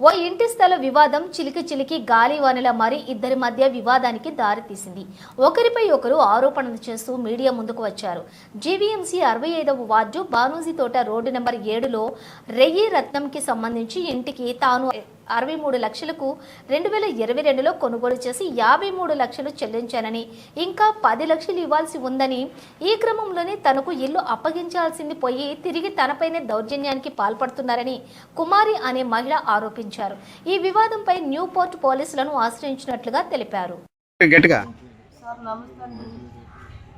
ఓ ఇంటి స్థల వివాదం చిలికి చిలికి గాలి వానల మరి ఇద్దరి మధ్య వివాదానికి దారితీసింది ఒకరిపై ఒకరు ఆరోపణలు చేస్తూ మీడియా ముందుకు వచ్చారు. జీవీఎంసీ అరవై ఐదవ వార్డు బానూజీ తోట రోడ్డు నెంబర్ ఏడులో రెయ్యి రత్నంకి సంబంధించి ఇంటికి తాను అరవై మూడు లక్షలకు రెండు వేల ఇరవై రెండులో కొనుగోలు చేసి యాభై మూడు లక్షలు చెల్లించానని ఇంకా పది లక్షలు ఇవ్వాల్సి ఉందని ఈ క్రమంలోనే తనకు ఇల్లు అప్పగించాల్సింది పోయి తిరిగి తనపైనే దౌర్జన్యానికి పాల్పడుతున్నారని కుమారి అనే మహిళ ఆరోపించారు. ఈ వివాదంపై న్యూ పోర్ట్ పోలీసులను ఆశ్రయించినట్లుగా తెలిపారు.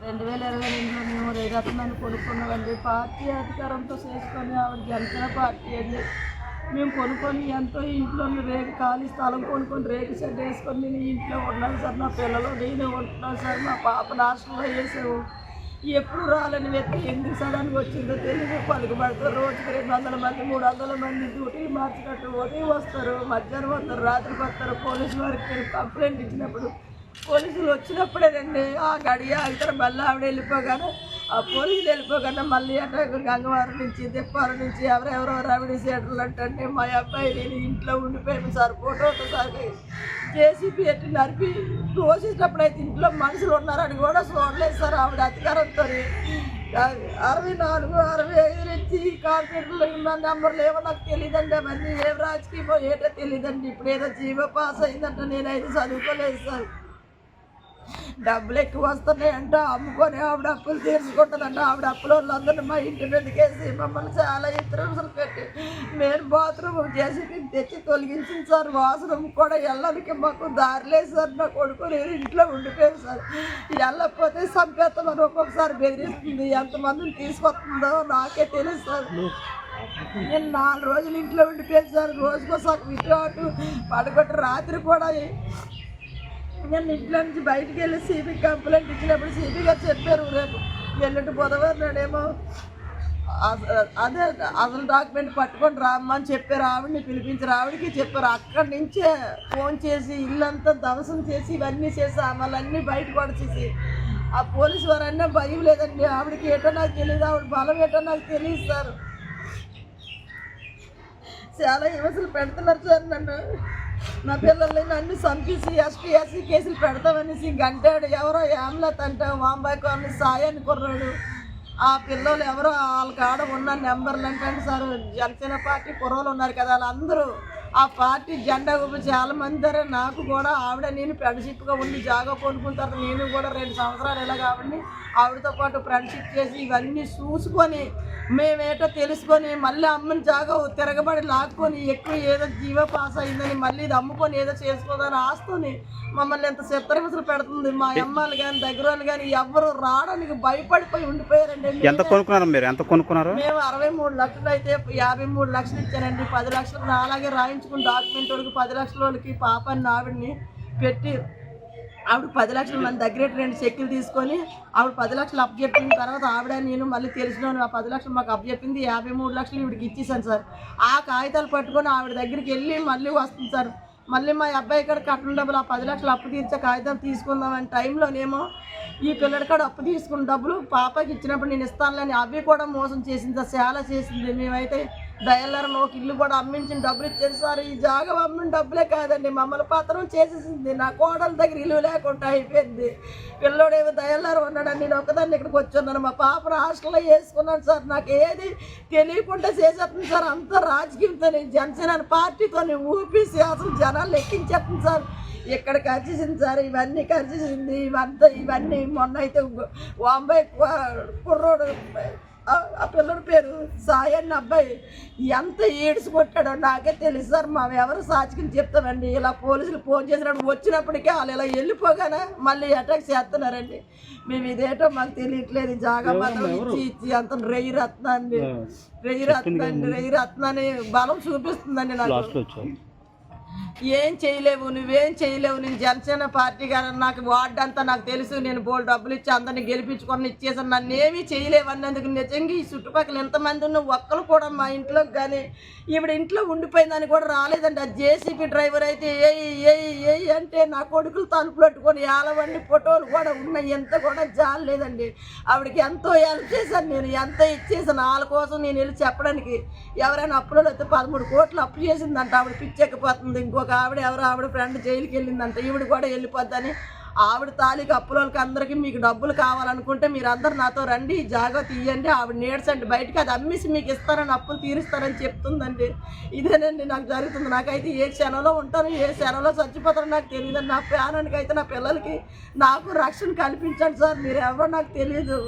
రెండు వేల ఇరవై రెండులో మేము రేరత్నాన్ని కొనుక్కున్నామండి పార్టీ అధికారంతో చేసుకొని ఆవిడ జనసేన పార్టీ అండి. మేము కొనుక్కొని ఎంతో ఇంట్లో రేకు ఖాళీ స్థలం కొనుక్కొని రేకు షెడ్ వేసుకొని నేను ఇంట్లో ఉన్నాను సార్. నా పిల్లలు నేను ఉంటున్నాను సార్. మా పాప నాశనంలో వేసాము ఎప్పుడు రాలని వ్యక్తి ఎందుకు సడన్గా వచ్చిందో తెలియదు. పలుకుబడతారు రోజుకి రెండు వందల మంది మూడు వందల మంది డ్యూటీలు మార్చినట్టు ఉదయం వస్తారు మధ్యాహ్నం వస్తారు రాత్రి వస్తారు. పోలీసు వారికి కంప్లైంట్ ఇచ్చినప్పుడు పోలీసులు వచ్చినప్పుడేనండి ఆ గడియ ఇతర మళ్ళీ ఆవిడ వెళ్ళిపోగానే ఆ పోలీసులు వెళ్ళిపోగానే మళ్ళీ అంటే గంగవారం నుంచి తిప్పారం నుంచి ఎవరెవరో రవిడి సీటర్లు అంటే మా అబ్బాయి నేను ఇంట్లో ఉండిపోయాను సార్ ఫోటో సార్ జేసీబీ ఎట్టి నడిపి తోసేటప్పుడు అయితే ఇంట్లో మనుషులు ఉన్నారని కూడా చూడలేదు సార్ ఆవిడ అధికారంతో. అరవై నాలుగు అరవై ఐదు నుంచి కార్పొరేటర్లు ఉన్న నెంబర్లు ఏమో నాకు తెలియదండి అవన్నీ ఏం రాజకీయమో ఏటో తెలియదండి ఇప్పుడు ఏదో జీవో పాస్ అయిందంట నేనైతే చదువుకోలేదు సార్. డబ్బులు ఎక్కువ వస్తున్నాయంట అమ్ముకొని ఆవిడ అప్పులు తీర్చుకుంటుందంట. ఆవిడ అప్పుల వాళ్ళందరినీ మా ఇంటి మీదకేసి మమ్మల్ని చాలా ఇతరులు పెట్టి మేము బాత్రూమ్ చేసి తెచ్చి తొలగించింది సార్ వాసనం కూడా వెళ్ళడానికి మాకు దారిలేదు సార్ నా కొడుకు నేను ఇంట్లో ఉండిపోయాను సార్. వెళ్ళకపోతే చంపేస్తామని ఒక్కొక్కసారి బెదిరిస్తుంది ఎంతమందిని తీసుకొస్తుందో నాకే తెలుసు సార్. నేను నాలుగు రోజులు ఇంట్లో ఉండిపోయాను సార్ రోజుకోసారి ఇటు అటు పడుకుంటే రాత్రి కూడా నేను ఇంట్లో నుంచి బయటికి వెళ్ళి సిబి కంప్లైంట్ ఇచ్చినప్పుడు సిబి గారు చెప్పారు రేపు ఎల్లుండి బుధవారం నాడేమో అదే అసలు డాక్యుమెంట్ పట్టుకొని రామ్మని చెప్పారు ఆవిడని పిలిపించారు ఆవిడకి చెప్పారు. అక్కడి నుంచే ఫోన్ చేసి ఇల్లంతా ధ్వంసం చేసి ఇవన్నీ చేసి ఆమెలన్నీ బయట పడిచేసి ఆ పోలీసు వారన్నా భయం లేదండి. ఆవిడకి ఏటో నాకు తెలియదు ఆవిడ బలం ఏటో నాకు తెలియదు సార్. చాలా హిమసలు పెడుతున్నారు సార్ నన్ను. నా పిల్లల్ని నన్ను చంపేసి ఎస్టీ ఎస్సీ కేసులు పెడతామనేసి గంటాడు ఎవరో ఏమలత్ అంటే వాంబాయి సాయి సాయాన్ని కుర్రాడు. ఆ పిల్లలు ఎవరో వాళ్ళ కాడ ఉన్న నెంబర్లు అంటే సార్ జనసేన పార్టీ కుర్రోలు ఉన్నారు కదా వాళ్ళందరూ. ఆ పార్టీ జెండా చాలా మంది దగ్గర నాకు కూడా ఆవిడ నేను ఫ్రెండ్షిప్గా ఉండి జాగా కొనుక్కున్న తర్వాత నేను కూడా రెండు సంవత్సరాలు ఇలా కాబట్టి ఆవిడతో పాటు ఫ్రెండ్షిప్ చేసి ఇవన్నీ చూసుకొని మేమేటో తెలుసుకొని మళ్ళీ అమ్మని జాగా తిరగబడి లాక్కొని ఎక్కువ ఏదో జీవో పాస్ అయిందని మళ్ళీ ఇది అమ్ముకొని ఏదో చేసుకోదని ఆస్తుని మమ్మల్ని ఎంత చిత్రహింసలు పెడుతుంది. మా అమ్మాలు కానీ దగ్గర వాళ్ళు కానీ ఎవరు రావడానికి భయపడిపోయి ఉండిపోయారండి. ఎంత కొనుక్కున్నారు మీరు? ఎంత కొనుక్కున్నారు? మేము అరవై మూడు లక్షలు అయితే యాభై మూడు లక్షలు ఇచ్చానండి పది లక్షలు నా అలాగే రాయించుకుని డాక్యుమెంట్ వాళ్ళకి పది లక్షల వాళ్ళకి పాపని ఆవిడని పెట్టి ఆవిడ పది లక్షలు మన దగ్గర రెండు చెక్కులు తీసుకొని ఆవిడ పది లక్షలు అప్ చెప్పిన తర్వాత ఆవిడ నేను మళ్ళీ తెలిసిన ఆ పది లక్షలు మాకు అప్ చెప్పింది యాభై మూడు లక్షలు ఇవిడికి ఇచ్చేసాను సార్. ఆ కాగితాలు పట్టుకొని ఆవిడ దగ్గరికి వెళ్ళి మళ్ళీ వస్తుంది సార్. మళ్ళీ మా అబ్బాయి కాడ కట్టిన డబ్బులు ఆ పది లక్షలు అప్పు తీర్చే కాగితం తీసుకుందామని టైంలోనేమో ఈ పిల్లడి కాడ అప్పు తీసుకున్న డబ్బులు పాపకి ఇచ్చినప్పుడు నేను ఇస్తానులేని అవి కూడా మోసం చేసింది సార్ చాలా చేసింది. మేమైతే డైలర్ ఒక ఇల్లు కూడా అమ్మించిన డబ్బులు ఇచ్చారు సార్. ఈ జాగా అమ్మిన డబ్బులే కాదండి. మమ్మల్ని పత్రం చేసేసింది. నా కోడల దగ్గర ఇల్లు లేకుండా అయిపోయింది. పిల్లోడేమో దయలారం ఉన్నాడని నేను ఒకదాన్ని ఇక్కడికి వచ్చున్నాను. మా పాపను హాస్టల్లో వేసుకున్నాను సార్. నాకు ఏది తెలియకుండా చేసేస్తుంది సార్. అంత రాజకీయంతో జనసేన పార్టీతో ఊపిసి అసలు జనాలు లెక్కించేస్తుంది సార్. ఇక్కడ ఖర్చేసింది సార్. ఇవన్నీ ఖర్చేసింది ఇవంతా ఇవన్నీ మొన్న అయితే వాంబాయి కుర్రోడు ఆ- పిల్లడి పేరు సాయన్న అబ్బాయి. ఎంత ఏడుసు కొట్టాడో నాకే తెలుసు సార్. మేము ఎవరు సాచికని చెప్తామండి. ఇలా పోలీసులు ఫోన్ చేసినప్పుడు వచ్చినప్పటికే వాళ్ళు ఇలా వెళ్ళిపోగానే మళ్ళీ అటాక్ చేస్తున్నారండి. మేము ఇదేటో మాకు తెలియట్లేదు. జాగా మాత్రం ఇచ్చి ఇచ్చి అంత రెయ్యి రత్నాన్ని రెయ్యి రత్నాన్ని రెయ్యి రత్నాన్ని బలం చూపిస్తుందండి నాకు. ఏం చేయలేవు నువ్వేం చేయలేవు నేను జనసేన పార్టీ గారు నాకు వార్డు అంతా నాకు తెలుసు. నేను బోల్ డబ్బులు ఇచ్చి అందరిని గెలిపించుకొని ఇచ్చేసాను. నన్ను ఏమీ చేయలేవు అన్నందుకు. నిజంగా ఈ చుట్టుపక్కల ఎంతమంది ఉన్న ఒక్కరు కూడా మా ఇంట్లోకి కానీ ఈవిడ ఇంట్లో ఉండిపోయిందని కూడా రాలేదండి. ఆ జేసీబీ డ్రైవర్ అయితే ఏ ఏ ఏ అంటే నా కొడుకులు తలుపులు పట్టుకొని ఏలవండి ఫోటోలు కూడా ఉన్నాయి. ఎంత కూడా జాలి లేదండి. ఆవిడకి ఎంతో హెల్ప్ చేశాను నేను ఎంత ఇచ్చేసాను వాళ్ళ కోసం నేను వెళ్ళి చెప్పడానికి ఎవరైనా అప్పులో అయితే పదమూడు కోట్లు అప్పు చేసిందంట. ఆవిడ పిచ్చెక్కిపోతుంది ఇంకొక ఆవిడ ఎవరో ఆవిడ ఫ్రెండ్ జైలుకి వెళ్ళిందంట. ఈవిడ కూడా వెళ్ళిపోద్దని ఆవిడ తాలికి అప్పులోకి అందరికీ మీకు డబ్బులు కావాలనుకుంటే మీరు అందరు నాతో రండి జాగ్రత్త ఇవ్వండి ఆవిడ నీడ్సండి బయటకి అది అమ్మేసి మీకు ఇస్తారని అప్పులు తీరుస్తారని చెప్తుందండి. ఇదేనండి నాకు జరుగుతుంది. నాకైతే ఏ క్షణంలో ఉంటాను ఏ క్షణంలో చచ్చిపోతారో నాకు తెలియదు నా ప్రాణానికి అయితే నా పిల్లలకి నాకు రక్షణ కల్పించండి సార్. మీరు ఎవరో నాకు తెలియదు